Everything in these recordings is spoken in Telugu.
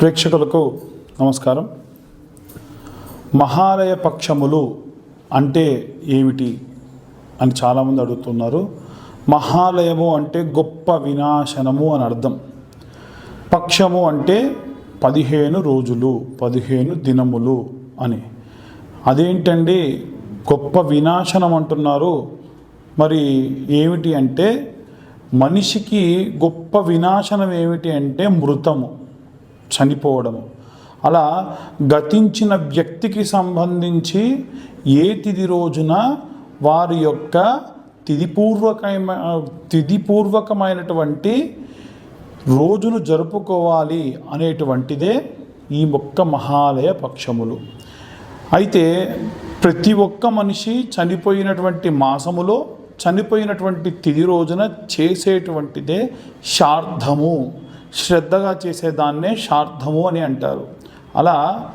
ప్రేక్షకులకు నమస్కారం. మహాలయ పక్షములు అంటే ఏమిటి అని చాలామంది అడుగుతున్నారు. మహాలయము అంటే గొప్ప వినాశనము అని అర్థం. పక్షము అంటే పదిహేను రోజులు పదిహేను దినములు అని. అదేంటండి? గొప్ప వినాశనం అంటున్నారు. మరి ఏమిటి అంటే మనిషికి గొప్ప వినాశనం ఏమిటి అంటే మృతము. చనిపోవడము. అలా గతించిన వ్యక్తికి సంబంధించి ఏ తిది రోజున వారి యొక్క తిదిపూర్వకమైన తిదిపూర్వకమైనటువంటి రోజును జరుపుకోవాలి అనేటువంటిదే ఈ మొక్క మహాలయ పక్షములు. అయితే ప్రతి ఒక్క మనిషి చనిపోయినటువంటి మాసములో చనిపోయినటువంటి తిది రోజున చేసేటువంటిదే శార్థము శ్రద్ధగా చేసేదాన్నే శార్థము అని అంటారు. అలా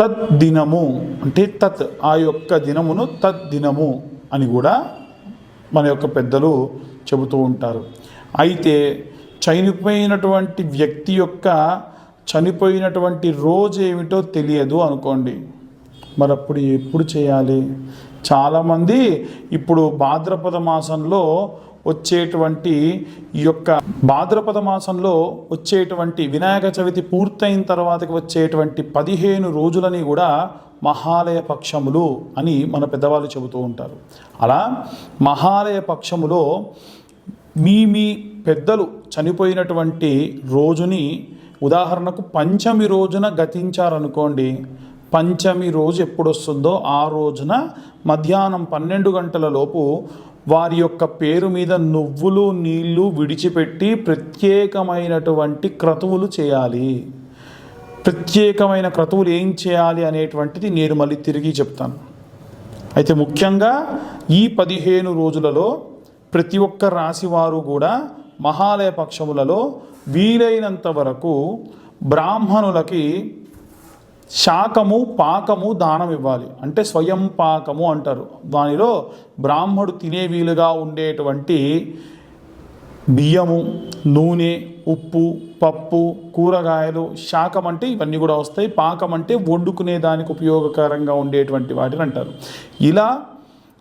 తద్దినము అంటే తత్ ఆ యొక్క దినమును తద్దినము అని కూడా మన యొక్క పెద్దలు చెబుతూ ఉంటారు. అయితే చనిపోయినటువంటి వ్యక్తి యొక్క చనిపోయినటువంటి రోజు ఏమిటో తెలియదు అనుకోండి. మరి అప్పుడు ఎప్పుడు చేయాలి? చాలామంది ఇప్పుడు భాద్రపద మాసంలో వచ్చేటువంటి ఈ యొక్క భాద్రపద మాసంలో వచ్చేటువంటి వినాయక చవితి పూర్తయిన తర్వాతకి వచ్చేటువంటి పదిహేను రోజులని కూడా మహాలయ పక్షములు అని మన పెద్దవాళ్ళు చెబుతూ ఉంటారు. అలా మహాలయ పక్షములో మీ మీ పెద్దలు చనిపోయినటువంటి రోజుని ఉదాహరణకు పంచమి రోజున గతించారనుకోండి పంచమి రోజు ఎప్పుడు వస్తుందో ఆ రోజున మధ్యాహ్నం పన్నెండు గంటల లోపు వారి యొక్క పేరు మీద నువ్వులు నీళ్ళు విడిచిపెట్టి ప్రత్యేకమైనటువంటి క్రతువులు చేయాలి. ప్రత్యేకమైన క్రతువులు ఏం చేయాలి అనేటువంటిది నేను మళ్ళీ తిరిగి చెప్తాను. అయితే ముఖ్యంగా ఈ పదిహేను రోజులలో ప్రతి ఒక్క రాశివారు కూడా మహాలయ పక్షములలో వీలైనంత వరకు బ్రాహ్మణులకి శాకము పాకము దానం ఇవ్వాలి. అంటే స్వయం పాకము అంటారు. దానిలో బ్రాహ్మడు తినే వీలుగా ఉండేటువంటి బియ్యము నూనె ఉప్పు పప్పు కూరగాయలు శాకం అంటే ఇవన్నీ కూడా వస్తాయి. పాకం అంటే వండుకునే దానికి ఉపయోగకరంగా ఉండేటువంటి వాటిని అంటారు. ఇలా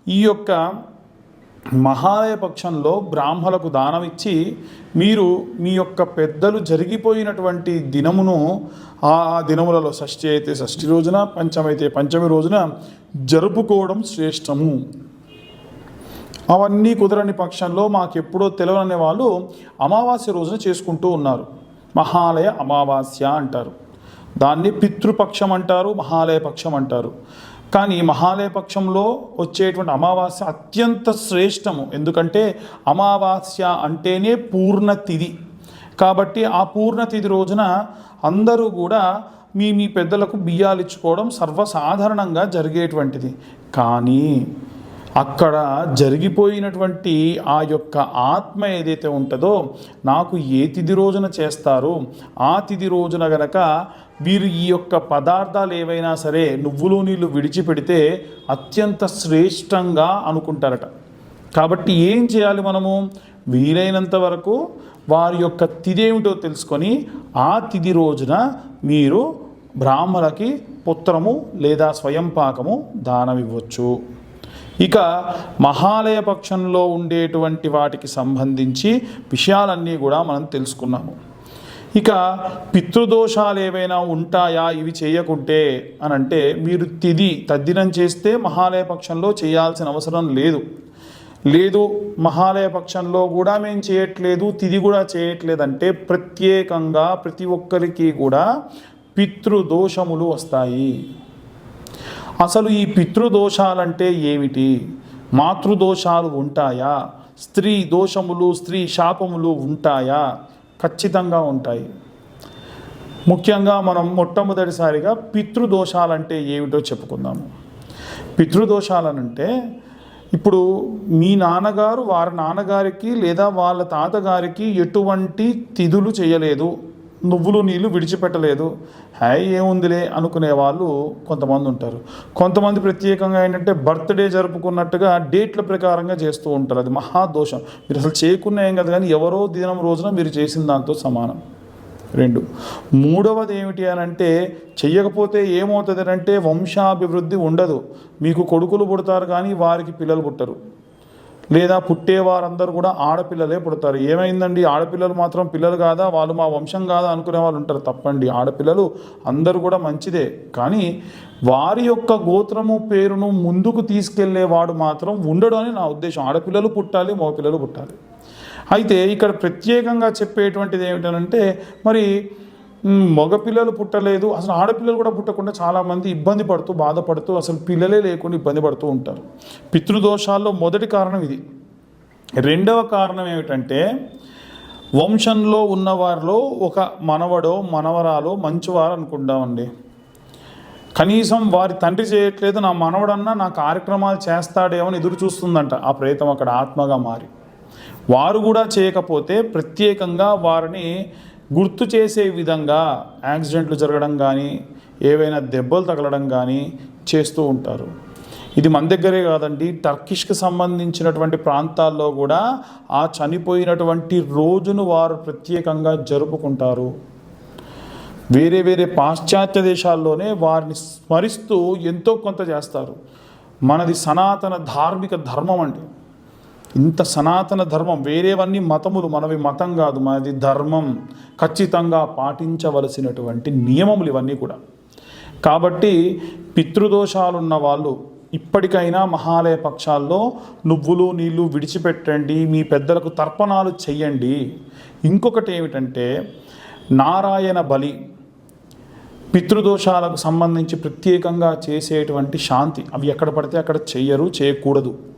ఈ యొక్క మహాలయ పక్షంలో బ్రాహ్మలకు దానం ఇచ్చి మీరు మీ యొక్క పెద్దలు జరిగిపోయినటువంటి దినమును ఆ దినములలో షష్ఠి అయితే షష్ఠి రోజున పంచమైతే పంచమి రోజున జరుపుకోవడం శ్రేష్టము. అవన్నీ కుదరని పక్షంలో మాకు ఎప్పుడో తెలియని వాళ్ళు అమావాస్య రోజున చేసుకుంటూ ఉన్నారు. మహాలయ అమావాస్య అంటారు. దాన్ని పితృపక్షం అంటారు మహాలయ పక్షం అంటారు. కానీ మహాలయ పక్షంలో వచ్చేటువంటి అమావాస్య అత్యంత శ్రేష్టము. ఎందుకంటే అమావాస్య అంటేనే పూర్ణతిథి. కాబట్టి ఆ పూర్ణతిథి రోజున అందరూ కూడా మీ మీ పెద్దలకు బియ్యాలు ఇచ్చుకోవడం సర్వసాధారణంగా జరిగేటువంటిది. కానీ అక్కడ జరిగిపోయినటువంటి ఆ యొక్క ఆత్మ ఏదైతే ఉంటుందో నాకు ఏ తిథి రోజున చేస్తారు ఆ తిథి రోజున గనక వీరు ఈ యొక్క పదార్థాలు ఏవైనా సరే నువ్వులు నీళ్ళు విడిచిపెడితే అత్యంత శ్రేష్టంగా అనుకుంటారట. కాబట్టి ఏం చేయాలి మనము? వీలైనంత వరకు వారి యొక్క తిది ఏమిటో తెలుసుకొని ఆ తిథి రోజున మీరు బ్రాహ్మణులకి పుత్రము లేదా స్వయం పాకము దానం ఇవ్వచ్చు ఇక మహాలయ పక్షంలో ఉండేటువంటి వాటికి సంబంధించి విషయాలన్నీ కూడా మనం తెలుసుకున్నాము. ఇక పితృదోషాలు ఏవైనా ఉంటాయా? ఇవి చేయకుంటే అని అంటే మీరు తిది తద్దినం చేస్తే మహాలయ పక్షంలో చేయాల్సిన అవసరం లేదు. లేదు మహాలయ పక్షంలో కూడా మేము చేయట్లేదు తిది కూడా చేయట్లేదంటే ప్రత్యేకంగా ప్రతి ఒక్కరికి కూడా పితృదోషములు వస్తాయి. అసలు ఈ పితృదోషాలంటే ఏమిటి? మాతృదోషాలు ఉంటాయా? స్త్రీ దోషములు స్త్రీ శాపములు ఉంటాయా? ఖచ్చితంగా ఉంటాయి. ముఖ్యంగా మనం మొట్టమొదటిసారిగా పితృదోషాలంటే ఏమిటో చెప్పుకుందాము పితృదోషాలనంటే ఇప్పుడు మీ నాన్నగారు వారి నాన్నగారికి లేదా వాళ్ళ తాతగారికి ఎటువంటి తిథులు చేయలేదు. నువ్వులు నీళ్ళు విడిచిపెట్టలేదు. హాయ్ ఏముందిలే అనుకునే వాళ్ళు కొంతమంది ఉంటారు. కొంతమంది ప్రత్యేకంగా ఏంటంటే బర్త్డే జరుపుకున్నట్టుగా డేట్ల ప్రకారంగా చేస్తూ ఉంటారు. అది మహాదోషం మీరు అసలు చేయకున్నా ఏం కదా కానీ ఎవరో దినం రోజున మీరు చేసిన దాంతో సమానం. రెండు. మూడవది ఏమిటి అని అంటే చెయ్యకపోతే ఏమవుతుంది అంటే వంశాభివృద్ధి ఉండదు. మీకు కొడుకులు పుడతారు కానీ వారికి పిల్లలు పుట్టరు. లేదా పుట్టే వారందరూ కూడా ఆడపిల్లలే పుడతారు. ఏమైందండి? ఆడపిల్లలు మాత్రం పిల్లలు కాదా? వాళ్ళు మా వంశం కాదా? అనుకునే వాళ్ళు ఉంటారు. తప్పండి. ఆడపిల్లలు అందరూ కూడా మంచిదే. కానీ వారి యొక్క గోత్రము పేరును ముందుకు తీసుకెళ్ళేవాడు మాత్రం ఉండడు అని నా ఉద్దేశం. ఆడపిల్లలు పుట్టాలి మగపిల్లలు పుట్టాలి. అయితే ఇక్కడ ప్రత్యేకంగా చెప్పేటువంటిది ఏమిటనంటే మరి మగపిల్లలు పుట్టలేదు. అసలు ఆడపిల్లలు కూడా పుట్టకుండా చాలామంది ఇబ్బంది పడుతూ బాధపడుతూ అసలు పిల్లలే లేకుండా ఇబ్బంది పడుతూ ఉంటారు. పితృదోషాల్లో మొదటి కారణం ఇది. రెండవ కారణం ఏమిటంటే వంశంలో ఉన్నవారిలో ఒక మనవడో మనవరాలో మంచివారు అనుకుంటామండి కనీసం వారి తండ్రి చేయట్లేదు నా మనవడన్నా నా కార్యక్రమాలు చేస్తాడేమో అని ఎదురు చూస్తుందంట. ఆ ప్రేతం అక్కడ ఆత్మగా మారి. వారు కూడా చేయకపోతే ప్రత్యేకంగా వారిని గుర్తు చేసే విధంగా యాక్సిడెంట్లు జరగడం కానీ ఏవైనా దెబ్బలు తగలడం కానీ చేస్తూ ఉంటారు. ఇది మన దగ్గరే కాదండి. టర్కిష్కి సంబంధించినటువంటి ప్రాంతాల్లో కూడా ఆ చనిపోయినటువంటి రోజును వారు ప్రత్యేకంగా జరుపుకుంటారు. వేరే వేరే పాశ్చాత్య దేశాల్లోనే వారిని స్మరిస్తూ ఎంతో కొంత చేస్తారు. మనది సనాతన ధార్మిక ధర్మం అండి. ఇంత సనాతన ధర్మం వేరేవన్నీ మతములు మనవి మతం కాదు మనది ధర్మం. ఖచ్చితంగా పాటించవలసినటువంటి నియమములు ఇవన్నీ కూడా. కాబట్టి పితృదోషాలున్న వాళ్ళు ఇప్పటికైనా మహాలయ పక్షాల్లో నువ్వులు నీళ్ళు విడిచిపెట్టండి మీ పెద్దలకు తర్పణాలు చెయ్యండి. ఇంకొకటి ఏమిటంటే నారాయణ బలి పితృదోషాలకు సంబంధించి ప్రత్యేకంగా చేసేటువంటి శాంతి. అవి ఎక్కడ పడితే అక్కడ చెయ్యరు చేయకూడదు.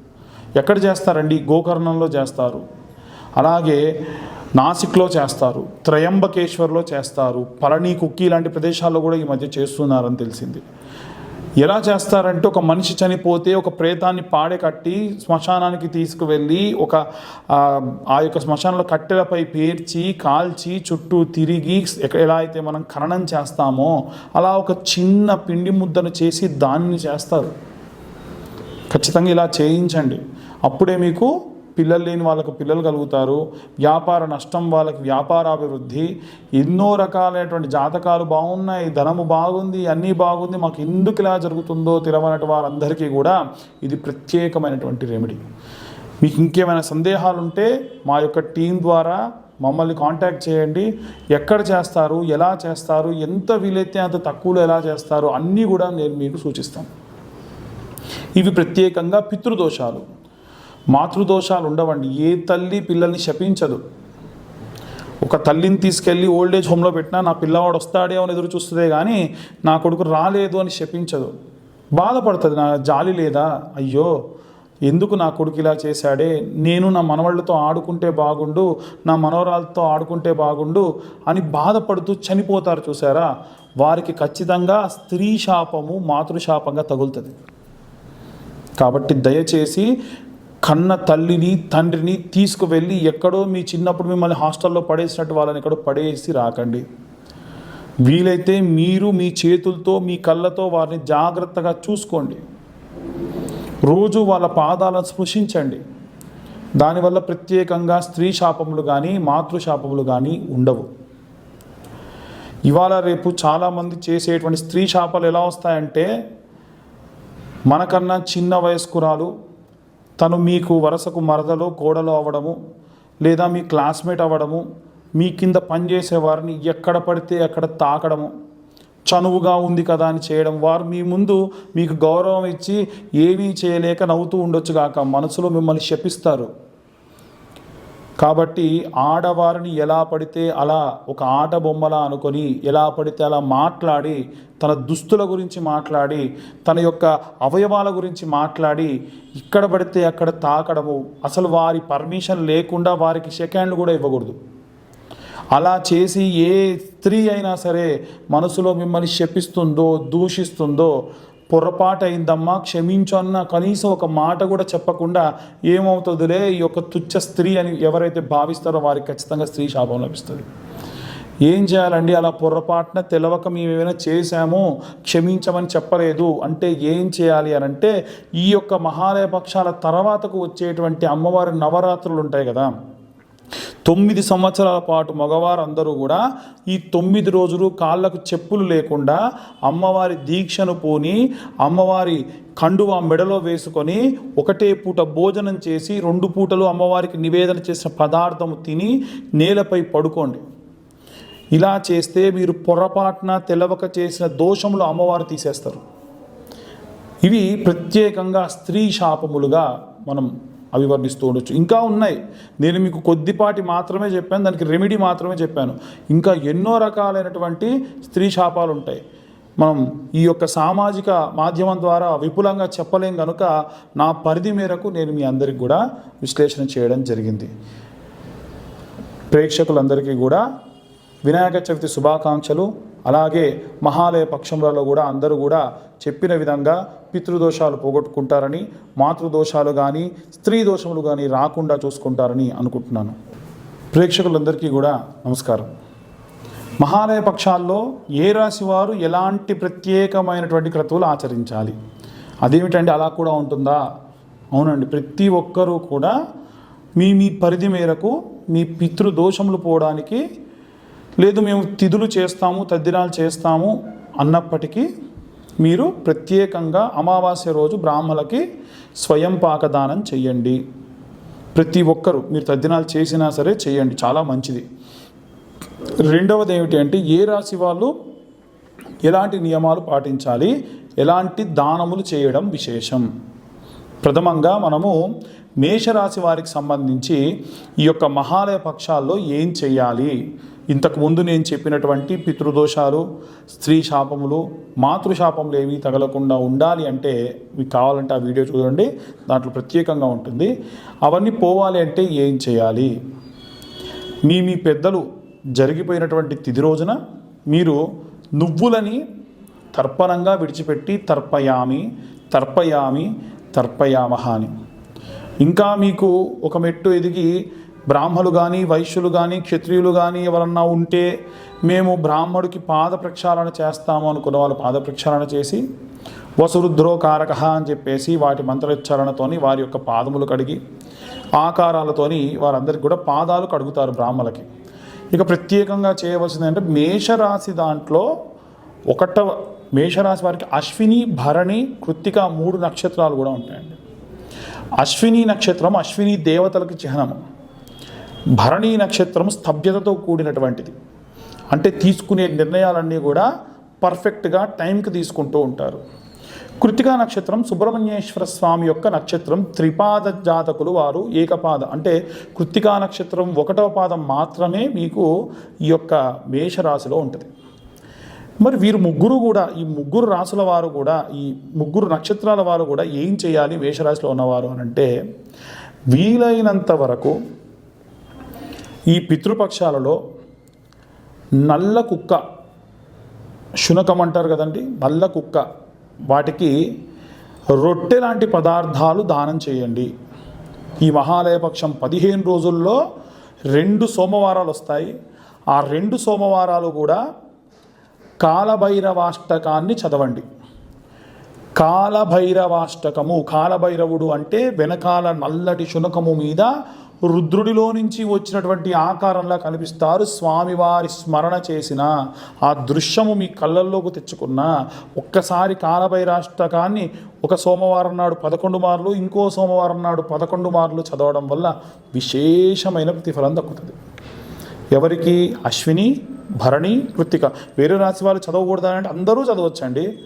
ఎక్కడ చేస్తారండి? గోకర్ణంలో చేస్తారు. అలాగే నాసిక్లో చేస్తారు. త్రయంబకేశ్వర్లో చేస్తారు. పళని కుక్కీ లాంటి ప్రదేశాల్లో కూడా ఈ మధ్య చేస్తున్నారని తెలిసింది. ఎలా చేస్తారంటే ఒక మనిషి చనిపోతే ఒక ప్రేతాన్ని పాడే కట్టి శ్మశానానికి తీసుకువెళ్ళి ఒక ఆ, యొక్క శ్మశానంలో కట్టెలపై పేర్చి కాల్చి చుట్టూ తిరిగి ఎలా అయితే మనం ఖననం చేస్తామో అలా ఒక చిన్న పిండి ముద్దను చేసి దాన్ని చేస్తారు. ఖచ్చితంగా ఇలా చేయించండి. అప్పుడే మీకు పిల్లలు లేని వాళ్ళకు పిల్లలు కలుగుతారు. వ్యాపార నష్టం వాళ్ళకి వ్యాపారాభివృద్ధి. ఎన్నో రకాలైనటువంటి జాతకాలు బాగున్నాయి ధనము బాగుంది అన్నీ బాగుంది మాకు ఎందుకు ఇలా జరుగుతుందో తెలవనటి వారందరికీ కూడా ఇది ప్రత్యేకమైనటువంటి రెమెడీ మీకు ఇంకేమైనా సందేహాలు ఉంటే మా యొక్క టీం ద్వారా మమ్మల్ని కాంటాక్ట్ చేయండి. ఎక్కడ చేస్తారు ఎలా చేస్తారు ఎంత వీలైతే అంత తక్కువలో ఎలా చేస్తారు అన్నీ కూడా నేను మీకు సూచిస్తాను. ఇవి ప్రత్యేకంగా పితృదోషాలు. మాతృదోషాలు ఉండవండి. ఏ తల్లి పిల్లల్ని శపించదు. ఒక తల్లిని తీసుకెళ్ళి ఓల్డ్ ఏజ్ హోమ్లో పెట్టినా నా పిల్లవాడు వస్తాడే అని ఎదురు చూస్తుందే కానీ నా కొడుకు రాలేదు అని శపించదు. బాధపడుతుంది. నా జాలి లేదా? అయ్యో ఎందుకు నా కొడుకు ఇలా చేశాడే? నేను నా మనవాళ్ళతో ఆడుకుంటే బాగుండు నా మనవరాలతో ఆడుకుంటే బాగుండు అని బాధపడుతూ చనిపోతారు చూసారా? వారికి ఖచ్చితంగా స్త్రీ శాపము మాతృశాపంగా తగులుతుంది. కాబట్టి దయచేసి కన్న తల్లిని తండ్రిని తీసుకువెళ్ళి ఎక్కడో మీ చిన్నప్పుడు మిమ్మల్ని హాస్టల్లో పడేసినట్టు వాళ్ళని ఎక్కడో పడేసి రాకండి. వీలైతే మీరు మీ చేతులతో మీ కళ్ళతో వారిని జాగ్రత్తగా చూసుకోండి. రోజు వాళ్ళ పాదాలను స్పృశించండి. దానివల్ల ప్రత్యేకంగా స్త్రీ శాపములు కానీ మాతృశాపములు కానీ ఉండవు. ఇవాళ రేపు చాలామంది చేసేటువంటి స్త్రీ శాపాలు ఎలా వస్తాయంటే మనకన్నా చిన్న వయస్కురాలు తను మీకు వరసకు మరదలో కోడలో అవ్వడము లేదా మీ క్లాస్మేట్ అవ్వడము మీ కింద పనిచేసే వారిని ఎక్కడ పడితే అక్కడ తాకడము. చనువుగా ఉంది కదా అని చేయడం. వారు మీ ముందు మీకు గౌరవం ఇచ్చి ఏమీ చేయలేక నవ్వుతూ ఉండొచ్చు కాక మనసులో మిమ్మల్ని శపిస్తారు. కాబట్టి ఆడవారిని ఎలా పడితే అలా ఒక ఆట బొమ్మలా అనుకొని ఎలా పడితే అలా మాట్లాడి తన దుస్తుల గురించి మాట్లాడి తన యొక్క అవయవాల గురించి మాట్లాడి ఇక్కడ పడితే అక్కడ తాకడము అసలు వారి పర్మిషన్ లేకుండా వారికి సెకండ్లు కూడా ఇవ్వకూడదు. అలా చేసి ఏ స్త్రీ అయినా సరే మనసులో మిమ్మల్ని శపిస్తుందో దూషిస్తుందో పొరపాటైందమ్మా క్షమించన్న కనీసం ఒక మాట కూడా చెప్పకుండా ఏమవుతుందిలే? ఈ యొక్క తుచ్చ స్త్రీ అని ఎవరైతే భావిస్తారో వారికి ఖచ్చితంగా స్త్రీ శాపం లభిస్తుంది. ఏం చేయాలండి? అలా పొరపాటున తెలవక మేము ఏమైనా చేశాము క్షమించమని చెప్పలేదు అంటే ఏం చేయాలి అని అంటే ఈ యొక్క మహాలయ పక్షాల తర్వాతకు వచ్చేటువంటి అమ్మవారి నవరాత్రులు ఉంటాయి కదా. తొమ్మిది సంవత్సరాల పాటు మగవారందరూ కూడా ఈ తొమ్మిది రోజులు కాళ్ళకు చెప్పులు లేకుండా అమ్మవారి దీక్షను పోని అమ్మవారి కండువా మెడలో వేసుకొని ఒకటే పూట భోజనం చేసి రెండు పూటలు అమ్మవారికి నివేదన చేసిన పదార్థము తిని నేలపై పడుకోండి. ఇలా చేస్తే మీరు పొరపాటున తెలవక చేసిన దోషములు అమ్మవారు తీసేస్తారు. ఇవి ప్రత్యేకంగా స్త్రీ శాపములుగా మనం అవి వర్ణిస్తూ ఉండొచ్చు. ఇంకా ఉన్నాయి. నేను మీకు కొద్దిపాటి మాత్రమే చెప్పాను దానికి రెమెడీ మాత్రమే చెప్పాను. ఇంకా ఎన్నో రకాలైనటువంటి స్త్రీ శాపాలు ఉంటాయి మనం ఈ యొక్క సామాజిక మాధ్యమం ద్వారా విపులంగా చెప్పలేం కనుక నా పరిధి మేరకు నేను మీ అందరికి కూడా విశ్లేషణ చేయడం జరిగింది. ప్రేక్షకులందరికీ కూడా వినాయక చవితి శుభాకాంక్షలు. అలాగే మహాలయ పక్షములలో కూడా అందరూ కూడా చెప్పిన విధంగా పితృదోషాలు పోగొట్టుకుంటారని మాతృదోషాలు కానీ స్త్రీ దోషములు కానీ రాకుండా చూసుకుంటారని అనుకుంటున్నాను. ప్రేక్షకులందరికీ కూడా నమస్కారం. మహాలయ పక్షాల్లో ఏ రాశి వారు ఎలాంటి ప్రత్యేకమైనటువంటి క్రతువులు ఆచరించాలి? అదేమిటండి అలా కూడా ఉంటుందా? అవునండి ప్రతి ఒక్కరూ కూడా మీ మీ పరిధి మేరకు మీ పితృదోషములు పోవడానికి లేదు మేము తిథులు చేస్తాము తద్దినాలు చేస్తాము అన్నప్పటికీ మీరు ప్రత్యేకంగా అమావాస్య రోజు బ్రాహ్మలకి స్వయం పాకదానం చెయ్యండి. ప్రతి ఒక్కరూ మీరు తద్దినాలు చేసినా సరే చేయండి చాలా మంచిది. రెండవది ఏమిటి అంటే ఏ రాశి వాళ్ళు ఎలాంటి నియమాలు పాటించాలి ఎలాంటి దానములు చేయడం విశేషం? ప్రథమంగా మనము మేషరాశి వారికి సంబంధించి ఈ యొక్క మహాలయ పక్షాల్లో ఏం చేయాలి ఇంతకు ముందు నేను చెప్పినటువంటి పితృదోషాలు స్త్రీ శాపములు మాతృశాపములు ఏవి తగలకుండా ఉండాలి అంటే మీకు కావాలంటే ఆ వీడియో చూడండి దాంట్లో ప్రత్యేకంగా ఉంటుంది. అవన్నీ పోవాలి అంటే ఏం చేయాలి? మీ మీ పెద్దలు జరిగిపోయినటువంటి తిది రోజున మీరు నువ్వులని తర్పణంగా విడిచిపెట్టి తర్పయామి తర్పయామి తర్పయామహ అని. ఇంకా మీకు ఒక మెట్టు ఎదిగి బ్రాహ్మలు కానీ వైశ్యులు కానీ క్షత్రియులు కానీ ఎవరన్నా ఉంటే మేము బ్రాహ్మడికి పాద ప్రక్షాళన చేస్తాము అనుకున్న వాళ్ళు పాద ప్రక్షాళన చేసి వసురుద్రో కారక అని చెప్పేసి వాటి మంత్రోచ్చారణతోని వారి యొక్క పాదములు కడిగి ఆకారాలతోని వారందరికి కూడా పాదాలు కడుగుతారు బ్రాహ్మలకి. ఇక ప్రత్యేకంగా చేయవలసింది అంటే మేషరాశి దాంట్లో ఒకటవ మేషరాశి వారికి అశ్విని భరణి కృత్తిక మూడు నక్షత్రాలు కూడా ఉంటాయండి. అశ్విని నక్షత్రం అశ్విని దేవతలకు చిహ్నము. భరణి నక్షత్రం స్తబ్యతతో కూడినటువంటిది. అంటే తీసుకునే నిర్ణయాలన్నీ కూడా పర్ఫెక్ట్గా టైంకి తీసుకుంటూ ఉంటారు. కృతికా నక్షత్రం సుబ్రహ్మణ్యేశ్వర స్వామి యొక్క నక్షత్రం త్రిపాద జాతకులు వారు ఏకపాద. అంటే కృతికా నక్షత్రం ఒకటవ పాదం మాత్రమే మీకు ఈ యొక్క మేషరాశిలో ఉంటుంది. మరి వీరు ముగ్గురు కూడా ఈ ముగ్గురు రాసుల వారు కూడా ఈ ముగ్గురు నక్షత్రాల వారు కూడా ఏం చేయాలి మేషరాశిలో ఉన్నవారు అని అంటే వీలైనంత వరకు ఈ పితృపక్షాలలో నల్ల కుక్క శునకం అంటారు కదండి నల్ల కుక్క. వాటికి రొట్టె లాంటి పదార్థాలు దానం చేయండి. ఈ మహాలయ పక్షం పదిహేను రోజుల్లో రెండు సోమవారాలు వస్తాయి. ఆ రెండు సోమవారాలు కూడా కాలభైరవాష్టకాన్ని చదవండి. కాలభైరవాష్టకము కాలభైరవుడు అంటే వెనకాల నల్లటి శునకము మీద రుద్రుడిలో నుంచి వచ్చినటువంటి ఆకారంలా కనిపిస్తారు. స్వామివారి స్మరణ చేసిన ఆ దృశ్యము మీ కళ్ళల్లోకి తెచ్చుకున్న ఒక్కసారి కాలభైరాష్టకాన్ని ఒక సోమవారం నాడు పదకొండు మార్లు ఇంకో సోమవారం నాడు పదకొండు మార్లు చదవడం వల్ల విశేషమైన ప్రతిఫలం దక్కుతుంది. ఎవరికి? అశ్విని భరణి కృత్తిక వేరే రాశి వాళ్ళు చదవకూడదని అంటే అందరూ చదవచ్చండి.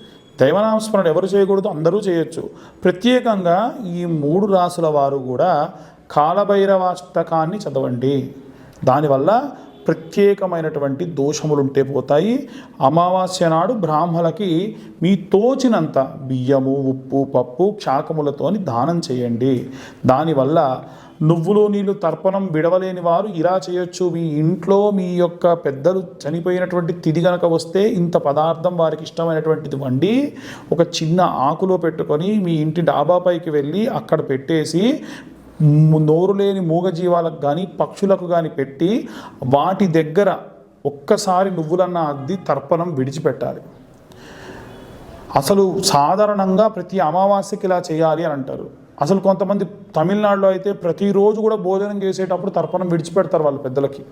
దైవనామస్మరణ ఎవరు చేయకూడదు అందరూ చేయొచ్చు. ప్రత్యేకంగా ఈ మూడు రాసుల వారు కూడా కాలభైరవాష్టకాన్ని చదవండి. దానివల్ల ప్రత్యేకమైనటువంటి దోషములుంటే పోతాయి. అమావాస్య నాడు బ్రాహ్మలకి మీ తోచినంత బియ్యము ఉప్పు పప్పు క్షాకములతోని దానం చేయండి. దానివల్ల నువ్వులు నీళ్ళు తర్పణం విడవలేని వారు ఇలా చేయొచ్చు. మీ ఇంట్లో మీ యొక్క పెద్దలు చనిపోయినటువంటి తిది గనక వస్తే ఇంత పదార్థం వారికి ఇష్టమైనటువంటిది వండి ఒక చిన్న ఆకులో పెట్టుకొని మీ ఇంటి డాబాపైకి వెళ్ళి అక్కడ పెట్టేసి నోరు లేని మూగజీవాలకు కానీ పక్షులకు కానీ పెట్టి వాటి దగ్గర ఒక్కసారి నువ్వులన్న అద్ది తర్పణం విడిచిపెట్టాలి. అసలు సాధారణంగా ప్రతి అమావాస్యకి ఇలా చేయాలి అని అంటారు. అసలు కొంతమంది తమిళనాడులో అయితే ప్రతిరోజు కూడా భోజనం చేసేటప్పుడు తర్పణం విడిచిపెడతారు వాళ్ళ పెద్దలకి.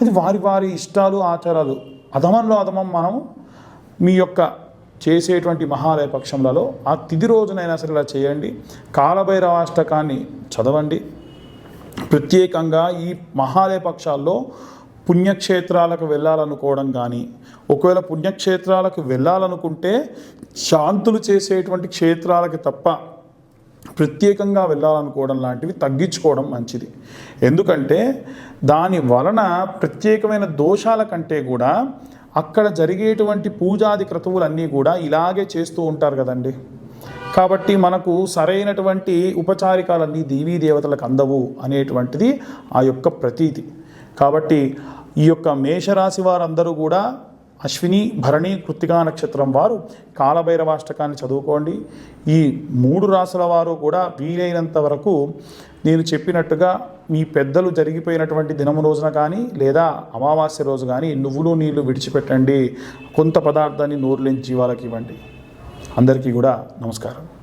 అది వారి వారి ఇష్టాలు ఆచారాలు. అధమంలో అధమం మనం మీ యొక్క చేసేటువంటి మహాలయ పక్షంలో ఆ తిది రోజునైనా సరే ఇలా చేయండి. కాలభైరవాష్టకాన్ని చదవండి. ప్రత్యేకంగా ఈ మహాలయ పక్షాల్లో పుణ్యక్షేత్రాలకు వెళ్ళాలనుకోవడం కానీ ఒకవేళ పుణ్యక్షేత్రాలకు వెళ్ళాలనుకుంటే శాంతులు చేసేటువంటి క్షేత్రాలకి తప్ప ప్రత్యేకంగా వెళ్ళాలనుకోవడం లాంటివి తగ్గించుకోవడం మంచిది. ఎందుకంటే దాని వలన ప్రత్యేకమైన దోషాల కంటే కూడా అక్కడ జరిగేటువంటి పూజాది క్రతువులన్నీ కూడా ఇలాగే చేస్తూ ఉంటారు కదండి. కాబట్టి మనకు సరైనటువంటి ఉపచారికాలన్నీ దేవీ దేవతలకు అందవు అనేటువంటిది ఆ యొక్క ప్రతీతి. కాబట్టి ఈ యొక్క మేషరాశి వారందరూ కూడా అశ్విని భరణి కృత్తికా నక్షత్రం వారు కాలభైరవాష్టకాన్ని చదువుకోండి. ఈ మూడు రాసుల వారు కూడా వీలైనంత వరకు నేను చెప్పినట్టుగా మీ పెద్దలు జరిగిపోయినటువంటి దినము రోజున కానీ లేదా అమావాస్య రోజు కానీ నువ్వులు నీళ్ళు విడిచిపెట్టండి. కొంత పదార్థాన్ని నోరులేని జీవాలకు ఇవ్వండి. అందరికీ కూడా నమస్కారం.